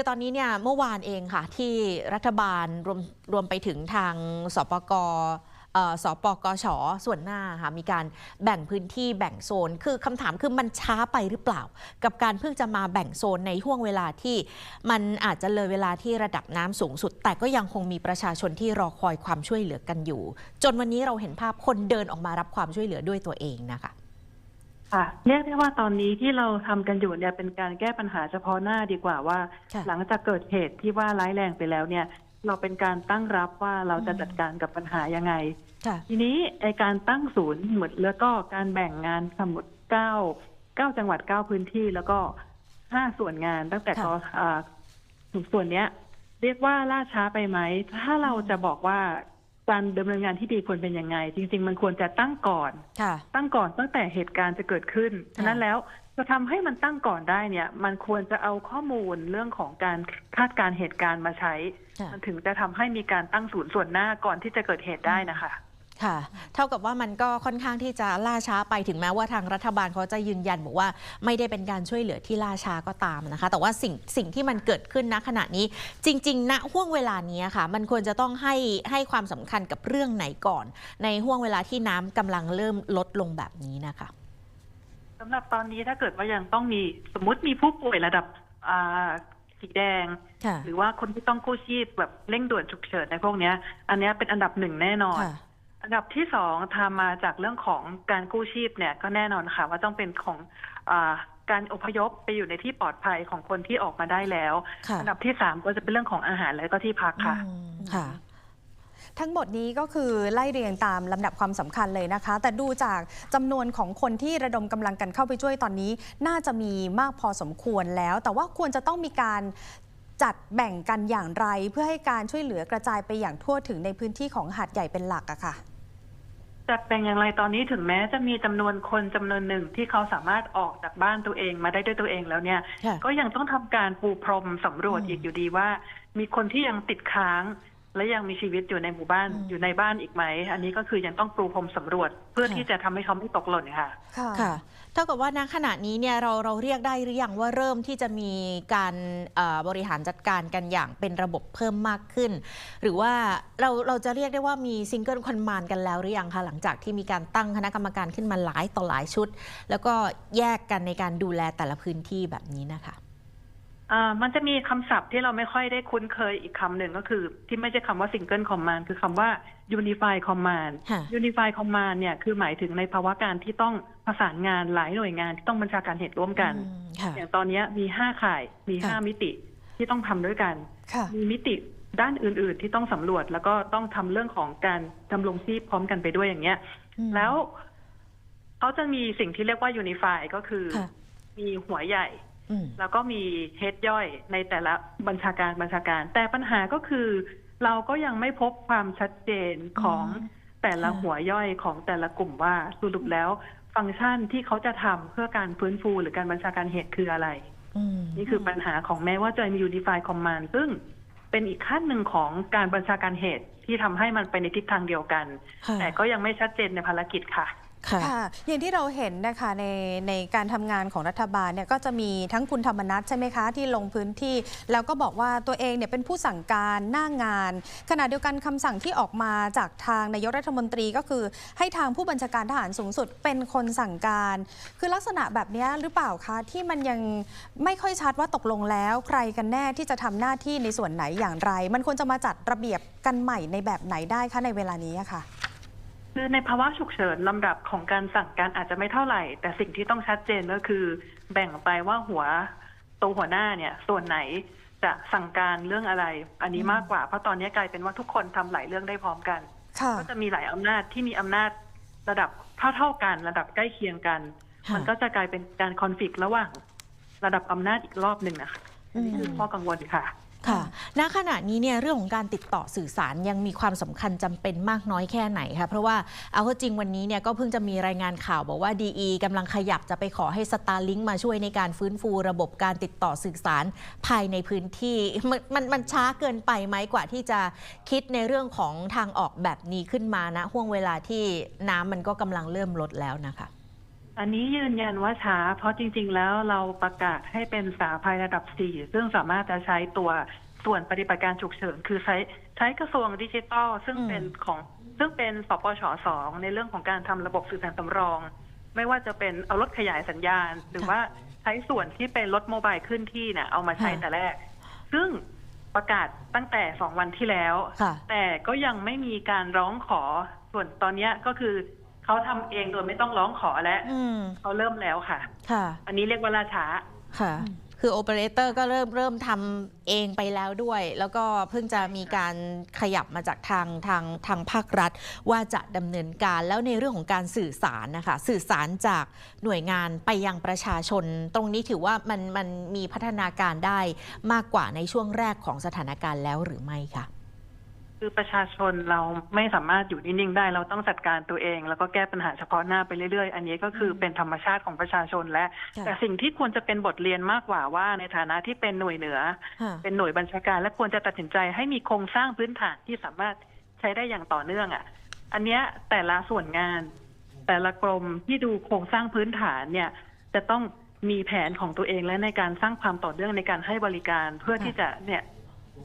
คือตอนนี้เนี่ยเมื่อวานเองค่ะ ที่รัฐบาลรวมรวมไปถึงทางสปกสปกชส่วนหน้าค่ะมีการแบ่งพื้นที่แบ่งโซน คือคำถามคือมันช้าไปหรือเปล่า กับการเพิ่งจะมาแบ่งโซนในห่วงเวลาที่มันอาจจะเลยเวลาที่ระดับน้ำสูงสุด แต่ก็ยังคงมีประชาชนที่รอคอยความช่วยเหลือกันอยู่ จนวันนี้เราเห็นภาพคนเดินออกมารับความช่วยเหลือด้วยตัวเองนะคะ ค่ะเรียกได้ว่าตอนนี้ที่เราทำกันอยู่เนี่ยเป็นการแก้ปัญหาเฉพาะหน้าดีกว่าว่าค่ะหลังจากเกิดเหตุที่ว่าร้ายแรงไปแล้วเนี่ย เราเป็นการตั้งรับว่าเราจะอืมจัดการกับปัญหายังไงค่ะทีนี้ไอการตั้งศูนย์หมดแล้วก็การแบ่งงานสมุดเก้าเก้าจังหวัดเก้าพื้นที่แล้วก็ห้าส่วนงานตั้งแต่ค่ะก็อ่าส่วนเนี้ย เรียกว่าล่าช้าไปไหม ถ้าเราจะบอกว่า การดำเนินงานที่ดีควรเป็นยังไง จริง ๆ มันควรจะตั้งก่อน ค่ะ ตั้งก่อนตั้งแต่เหตุการณ์จะเกิดขึ้น ฉะนั้นแล้วจะทำให้มันตั้งก่อนได้เนี่ย มันควรจะเอาข้อมูลเรื่องของการคาดการณ์เหตุการณ์มาใช้ ค่ะ มันถึงจะทำให้มีการตั้งศูนย์ส่วนหน้าก่อนที่จะเกิดเหตุได้นะคะ ค่ะ เท่ากับว่ามันก็ค่อนข้างที่จะล่าช้าไปถึงแม้ว่าทางรัฐบาลเขาจะยืนยันบอกว่าไม่ได้เป็นการช่วยเหลือที่ล่าช้าก็ตามนะคะ แต่ว่าสิ่งสิ่งที่มันเกิดขึ้นณขณะนี้ จริงๆณห่วงเวลานี้ค่ะ มันควรจะต้องให้ให้ความสำคัญกับเรื่องไหนก่อน ในห่วงเวลาที่น้ำกำลังเริ่มลดลงแบบนี้นะคะสำหรับตอนนี้ถ้าเกิดว่ายังต้องมีสมมุติมีผู้ป่วยระดับอ่าสีแดงค่ะหรือว่าคนที่ต้องกู้ชีพแบบเร่งด่วนฉุกเฉินในพวกเนี้ยอันเนี้ยเป็นอันดับหนึ่งแน่นอนค่ะ อันดับที่สองทำมาจากเรื่องของการกู้ชีพเนี่ยก็แน่นอนค่ะ ว่าต้องเป็นของอาการอพยพไปอยู่ในที่ปลอดภัยของคนที่ออกมาได้แล้วค่ะอันดับที่สามก็จะเป็นเรื่องของอาหารและก็ที่พักค่ะอืมค่ะ ทั้งหมดนี้ก็คือไล่เรียงตามลำดับความสำคัญเลยนะคะ แต่ดูจากจำนวนของคนที่ระดมกำลังกันเข้าไปช่วยตอนนี้ น่าจะมีมากพอสมควรแล้ว แต่ว่าควรจะต้องมีการจัดแบ่งกันอย่างไร เพื่อให้การช่วยเหลือกระจายไปอย่างทั่วถึงในพื้นที่ของหาดใหญ่เป็นหลักอะค่ะ จัดแบ่งอย่างไรตอนนี้ถึงแม้จะมีจำนวนคนจำนวนหนึ่งที่เขาสามารถออกจากบ้านตัวเองมาได้ด้วยตัวเองแล้วเนี่ยค่ะก็ยังต้องทำการปูพรมสำรวจอืมอีกอยู่ดีว่า มีคนที่ยังติดค้าง และยังมีชีวิตอยู่ในหมู่บ้านอืม อยู่ในบ้านอีกไหม อันนี้ก็คือยังต้องปูพรมสำรวจ เพื่อค่ะที่จะทำให้เขาไม่ตกหล่นค่ะค่ะ เท่ากับว่าณขณะนี้เนี่ยเราเราเรียกได้หรือยังว่าเริ่มที่จะมีการเอ่อบริหารจัดการกันอย่างเป็นระบบเพิ่มมากขึ้น หรือว่าเราเราจะเรียกได้ว่ามีซิงเกิลคอนมานกันแล้วหรือยังคะหลังจากที่มีการตั้งคณะกรรมการขึ้นมาหลายต่อหลายชุด แล้วก็แยกกันในการดูแลแต่ละพื้นที่แบบนี้นะคะ อ่ามันจะมีคำศัพท์ที่เราไม่ค่อยได้คุ้นเคยอีกคำหนึ่งก็คือ ที่ไม่ใช่คำว่า single command คือคำว่า unify command ค่ะ unify command เนี่ยคือหมายถึงในภาวะการที่ต้องประสานงานหลายหน่วยงานที่ต้องบัญชาการเหตุร่วมกัน อืมค่ะ อย่างตอนเนี้ยมีห้าข่ายมีห้าค่ะมิติที่ต้องทำด้วยกัน ค่ะ มีมิติด้านอื่น ๆ ที่ต้องสำรวจ แล้วก็ต้องทำเรื่องของการดำรงชีพพร้อมกันไปด้วยอย่างเงี้ย อืมแล้วเขาจะมีสิ่งที่เรียกว่า unify ก็คือ ค่ะ มีหัวใหญ่อืม แล้วก็มีเฮดย่อยในแต่ละบัญชาการบัญชาการ แต่ปัญหาก็คือ เราก็ยังไม่พบความชัดเจนของอืมแต่ละค่ะหัวย่อยของแต่ละกลุ่มว่าสรุปแล้วฟังก์ชันที่เขาจะทำเพื่อการฟื้นฟูหรือการบัญชาการเหตุคืออะไรอืมนี่คือปัญหาของแม้ว่าจะมี Unify Command ซึ่งเป็นอีกขั้นหนึ่งของการบัญชาการเหตุที่ทำให้มันไปในทิศทางเดียวกันค่ะแต่ก็ยังไม่ชัดเจนในภารกิจค่ะ ค่ะอย่างที่เราเห็นนะคะในในการทำงานของรัฐบาลเนี่ยก็จะมีทั้งคุณธรรมนัฐใช่ไหมคะที่ลงพื้นที่ แล้วก็บอกว่าตัวเองเนี่ยเป็นผู้สั่งการหน้างาน ขณะเดียวกันคำสั่งที่ออกมาจากทางนายกรัฐมนตรีก็คือ ให้ทางผู้บัญชาการทหารสูงสุดเป็นคนสั่งการ คือลักษณะแบบนี้หรือเปล่าคะที่มันยังไม่ค่อยชัดว่าตกลงแล้ว ใครกันแน่ที่จะทำหน้าที่ในส่วนไหนอย่างไร มันควรจะมาจัดระเบียบกันใหม่ในแบบไหนได้คะในเวลานี้ะค่ะ คือในภาวะฉุกเฉินลำดับของการสั่งการอาจจะไม่เท่าไหร่ แต่สิ่งที่ต้องชัดเจนก็คือ แบ่งไปว่าหัวตัวหัวหน้าเนี่ย ส่วนไหนจะสั่งการเรื่องอะไร อันนี้มากกว่าเพราะตอนนี้กลายเป็นว่าทุกคนทำหลายเรื่องได้พร้อมกันค่ะก็จะมีหลายอำนาจที่มีอำนาจระดับเท่าเท่าๆกัน ระดับใกล้เคียงกันค่ะมันก็จะกลายเป็นการคอนฟ lict ระหว่าง ระดับอำนาจอีกรอบหนึ่งนะคะอันนี้คือข้อกังวลค่ะ ค่ะ ณ ขณะนี้เนี่ยเรื่องของการติดต่อสื่อสารยังมีความสำคัญจำเป็นมากน้อยแค่ไหนคะเพราะว่าเอาเข้าจริงวันนี้เนี่ยก็เพิ่งจะมีรายงานข่าวบอกว่าดีกำลังขยับจะไปขอให้ Starlink มาช่วยในการฟื้นฟูระบบการติดต่อสื่อสารภายในพื้นที่มันมันมันช้าเกินไปไหมกว่าที่จะคิดในเรื่องของทางออกแบบนี้ขึ้นมานะห่วงเวลาที่น้ำมันก็กำลังเริ่มลดแล้วนะคะ อันนี้ยืนยันว่าช้า เพราะจริง ๆ แล้วเราประกาศให้เป็นสาภัยระดับ 4 ซึ่งสามารถจะใช้ตัวส่วนปฏิบัติการฉุกเฉิน คือใช้ใช้กระทรวงดิจิทัล ซึ่งอืมเป็นของซึ่งเป็นสปชสองในเรื่องของการทำระบบสื่อสารสำรอง ไม่ว่าจะเป็นเอารถขยายสัญญาณ หรือว่าใช้ส่วนที่เป็นรถโมบายขึ้นที่เนี่ยเอามาใช้แต่แรก ซึ่งประกาศตั้งแต่สองวันที่แล้วค่ะแต่ก็ยังไม่มีการร้องขอส่วนตอนเนี้ยก็คือ เขาทำเองโดยไม่ต้องร้องขอแล้วอืมเขาเริ่มแล้วค่ะ ค่ะ อันนี้เรียกว่าล่าช้า ค่ะ คือโอเปอเรเตอร์ก็เริ่มเริ่มทำเองไปแล้วด้วย แล้วก็เพิ่งจะมีการขยับมาจากทางทางทางภาครัฐ ว่าจะดำเนินการแล้วในเรื่องของการสื่อสารนะคะ สื่อสารจากหน่วยงานไปยังประชาชน ตรงนี้ถือว่ามันมันมีพัฒนาการได้มากกว่าในช่วงแรกของสถานการณ์แล้วหรือไม่คะ คือประชาชนเราไม่สามารถอยู่นิ่งๆได้ เราต้องจัดการตัวเอง แล้วก็แก้ปัญหาเฉพาะหน้าไปเรื่อยๆ อันนี้ก็คือเป็นธรรมชาติของประชาชนและค่ะแต่สิ่งที่ควรจะเป็นบทเรียนมากกว่าว่า ในฐานะที่เป็นหน่วยเหนือค่ะเป็นหน่วยบัญชาการ และควรจะตัดสินใจให้มีโครงสร้างพื้นฐานที่สามารถใช้ได้อย่างต่อเนื่องอะ อันเนี้ยแต่ละส่วนงาน แต่ละกรมที่ดูโครงสร้างพื้นฐานเนี่ย จะต้องมีแผนของตัวเองและในการสร้างความต่อเนื่องในการให้บริการเพื่อที่จะเนี่ย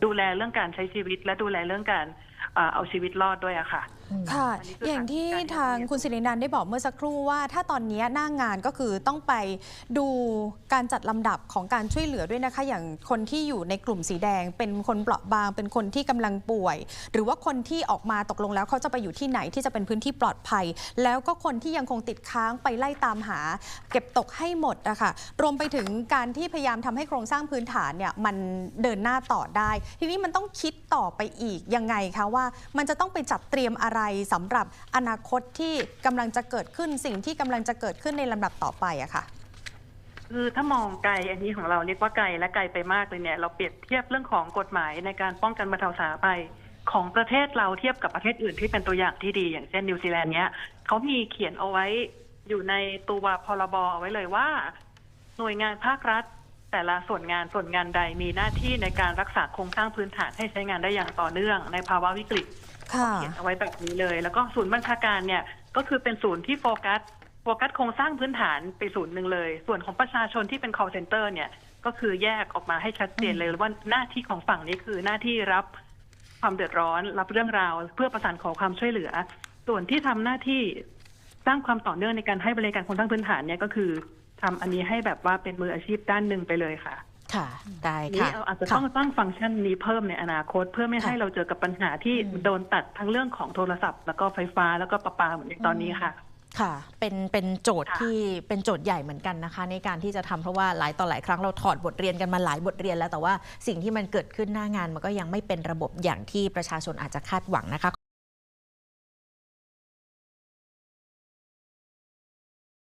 ดูแลเรื่องการใช้ชีวิตและดูแลเรื่องการเอาชีวิตรอดด้วยอะค่ะ ค่ะอันนี้คืออย่างที่การทางการคุณสิรินันท์ได้บอกเมื่อสักครู่ว่า ถ้าตอนนี้หน้างานก็คือต้องไปดูการจัดลำดับของการช่วยเหลือด้วยนะคะ อย่างคนที่อยู่ในกลุ่มสีแดง เป็นคนเปราะบาง เป็นคนที่กำลังป่วย หรือว่าคนที่ออกมาตกลงแล้วเขาจะไปอยู่ที่ไหนที่จะเป็นพื้นที่ปลอดภัย แล้วก็คนที่ยังคงติดค้างไปไล่ตามหา เก็บตกให้หมดนะคะรวมไปถึงการที่พยายามทำให้โครงสร้างพื้นฐานเนี่ยมันเดินหน้าต่อได้ ทีนี้มันต้องคิดต่อไปอีกยังไงคะว่า มันจะต้องไปจัดเตรียมอะไรสำหรับอนาคตที่กำลังจะเกิดขึ้นสิ่งที่กำลังจะเกิดขึ้นในลำดับต่อไปอะค่ะคือถ้ามองไกลอันนี้ของเราเรียกว่าไกลและไกลไปมากเลยเนี่ย เราเปรียบเทียบเรื่องของกฎหมายในการป้องกันบรรเทาสาธารณภัยของประเทศเราเทียบกับประเทศอื่นที่เป็นตัวอย่างที่ดี อย่างเช่นนิวซีแลนด์เนี้ยเขามีเขียนเอาไว้อยู่ในตัวพรบเอาไว้เลยว่า หน่วยงานภาครัฐ แต่ละส่วนงานส่วนงานใดมีหน้าที่ในการรักษาโครงสร้างพื้นฐานให้ใช้งานได้อย่างต่อเนื่องในภาวะวิกฤต เขียนเอาไว้แบบนี้เลย แล้วก็ศูนย์บัญชาการเนี่ยก็คือเป็นศูนย์ที่โฟกัสโฟกัสโครงสร้างพื้นฐานไปศูนย์หนึ่งเลย ส่วนของประชาชนที่เป็น call center เนี่ยก็คือแยกออกมาให้ชัดเจนเลยว่าหน้าที่ของฝั่งนี้คือหน้าที่รับความเดือดร้อนรับเรื่องราว เพื่อประสานขอความช่วยเหลือ ส่วนที่ทำหน้าที่สร้างความต่อเนื่องในการให้บริการโครงสร้างพื้นฐานเนี่ยก็คือทำอันนี้ให้แบบว่าเป็นมืออาชีพด้านหนึ่งไปเลยค่ะ ค่ะ ได้นี้ค่ะเราอาจจะต้องตั้งฟังก์ชันนี้เพิ่มในอนาคต เพื่อไม่ให้ค่ะเราเจอกับปัญหาที่อืมโดนตัดทั้งเรื่องของโทรศัพท์ แล้วก็ไฟฟ้าแล้วก็ประปาเหมือนอย่างตอนนี้ค่ะค่ะ เป็น เป็นโจทย์ค่ะที่เป็นโจทย์ใหญ่เหมือนกันนะคะ ในการที่จะทำเพราะว่าหลายต่อหลายครั้งเราถอดบทเรียนกันมาหลายบทเรียนแล้วแต่ว่าสิ่งที่มันเกิดขึ้นหน้างานมันก็ยังไม่เป็นระบบอย่างที่ประชาชนอาจจะคาดหวังนะคะ